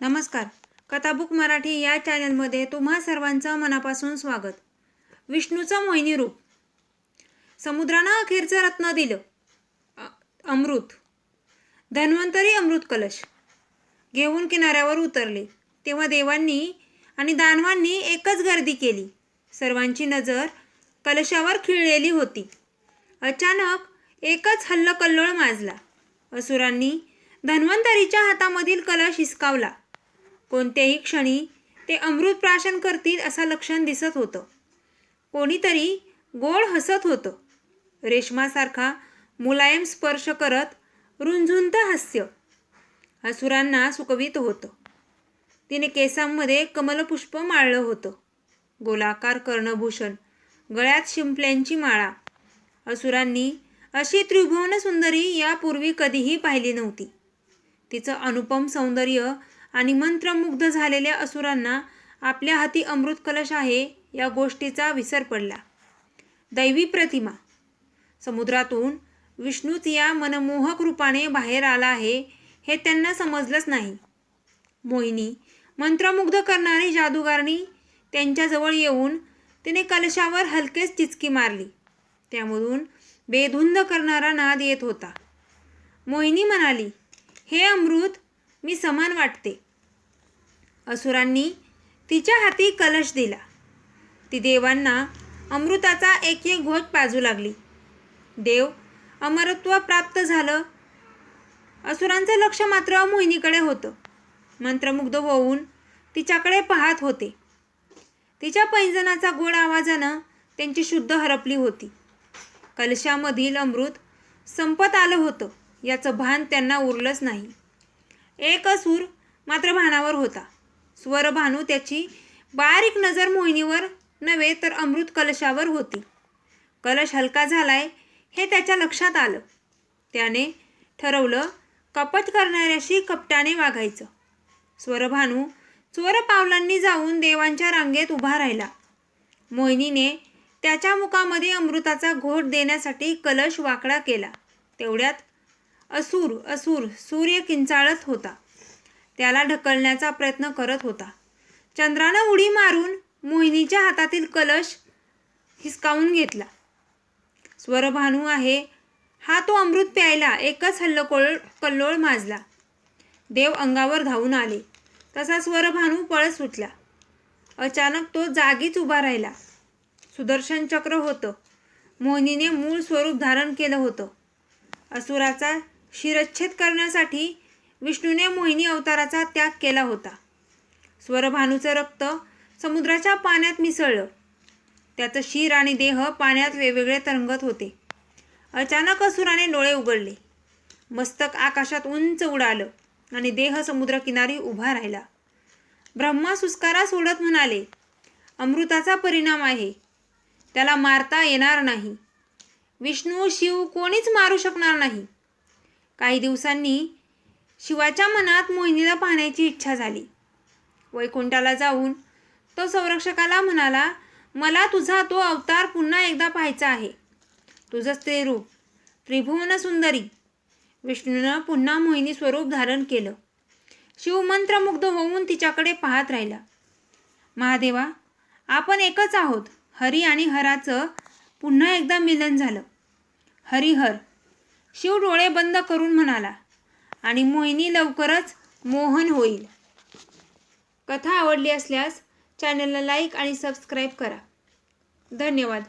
नमस्कार. कथाबुक मराठी या चॅनलमध्ये तुम्हा सर्वांचं मनापासून स्वागत. विष्णूचं मोहिनी रूप. समुद्रानं अखेरचं रत्न दिलं. अमृत. धन्वंतरी अमृत कलश. घेऊन किनाऱ्यावर उतरले. तेव्हा देवांनी आणि दानवांनी एकच गर्दी केली. सर्वांची नजर कलशावर खिळलेली होती. अचानक एकच हल्लकल्लोळ माजला. असुरांनी धन्वंतरीच्या हातामधील कलश हिसकावला. कोणत्याही क्षणी ते अमृत प्राशन करतील असं लक्षण दिसत होतं. कोणीतरी गोड हसत होतं. रेशमासारखा मुलायम स्पर्श करत रुंझुंत हास्य असुरांना सुकवित होतं. तिने केसांमध्ये कमलपुष्प माळलं होतं. गोलाकार कर्णभूषण गळ्यात शिंपल्यांची माळा. असुरांनी अशी त्रिभुवन सुंदरी यापूर्वी कधीही पाहिली नव्हती. तिचं अनुपम सौंदर्य आणि मंत्रमुग्ध झालेल्या असुरांना आपल्या हाती अमृत कलश आहे या गोष्टीचा विसर पडला. दैवी प्रतिमा. समुद्रातून विष्णूच या मनमोहक रूपाने बाहेर आला आहे हे त्यांना समजलंच नाही. मोहिनी मंत्रमुग्ध करणारी जादूगारणी त्यांच्याजवळ येऊन तिने कलशावर हलकेच चिचकी मारली. त्यामधून बेधुंद करणारा नाद येत होता. मोहिनी म्हणाली हे अमृत मी समान वाटते. असुरांनी तिच्या हाती कलश दिला. ती देवांना अमृताचा एक एक घोट पाजू लागली. देव अमरत्व प्राप्त झालं. असुरांचं लक्ष मात्र मोहिनीकडे होतं. मंत्रमुग्ध होऊन तिच्याकडे पाहत होते. तिच्या पैंजनाचा गोड आवाजानं त्यांची शुद्ध हरपली होती. कलशामधील अमृत संपत आलं होतं. याचं भान त्यांना उरलंच नाही. एक असूर मात्र भानावर होता. स्वरभानू त्याची बारीक नजर मोहिनीवर नव्हे तर अमृत कलशावर होती. कलश हलका झालाय हे त्याच्या लक्षात आलं. त्याने ठरवलं कपट करणाऱ्याशी कपटाने वागायचं. स्वरभानू चोर पावलांनी जाऊन देवांच्या रांगेत उभा राहिला. मोहिनीने त्याच्या मुखामध्ये अमृताचा घोट देण्यासाठी कलश वाकडा केला. तेवढ्यात असूर असूर सूर्य किंचाळत होता. त्याला ढकलण्याचा प्रयत्न करत होता. चंद्रानं उडी मारून मोहिनीच्या हातातील कलश हिसकावून घेतला. स्वरभानू आहे. हा तो अमृत प्यायला एकच हल्लकोळ कल्लोळ माजला. देव अंगावर धावून आले. तसा स्वरभानू पळत सुटला. अचानक तो जागीच उभा राहिला. सुदर्शन चक्र होतं. मोहिनीने मूळ स्वरूप धारण केलं होतं. असुराचा शिरच्छेद करण्यासाठी विष्णूने मोहिनी अवताराचा त्याग केला होता. स्वरभानूचं रक्त समुद्राच्या पाण्यात मिसळलं. त्याचं शिर आणि देह पाण्यात वेगवेगळे तरंगत होते. अचानक असुराने डोळे उघडले. मस्तक आकाशात उंच उडालं आणि देह समुद्रकिनारी उभा राहिला. ब्रह्मा सुस्कारा सोडत म्हणाले अमृताचा परिणाम आहे. त्याला मारता येणार नाही. विष्णू शिव कोणीच मारू शकणार नाही. काही दिवसांनी शिवाच्या मनात मोहिनीला पाहण्याची इच्छा झाली. वैकुंठाला जाऊन तो संरक्षकाला म्हणाला मला तुझा तो अवतार पुन्हा एकदा पाहायचा आहे. तुझं स्त्रीरूप त्रिभुवन सुंदरी. विष्णूनं पुन्हा मोहिनी स्वरूप धारण केलं. शिवमंत्रमुग्ध होऊन तिच्याकडे पाहत राहिला. महादेवा आपण एकच आहोत. हरी आणि हराचं पुन्हा एकदा मिलन झालं. हरिहर शिव डोळे बंद करून म्हणाला आणि मोहिनी लवकरच मोहन होईल. कथा आवडली असल्यास चॅनलला लाईक आणि सबस्क्राईब करा. धन्यवाद.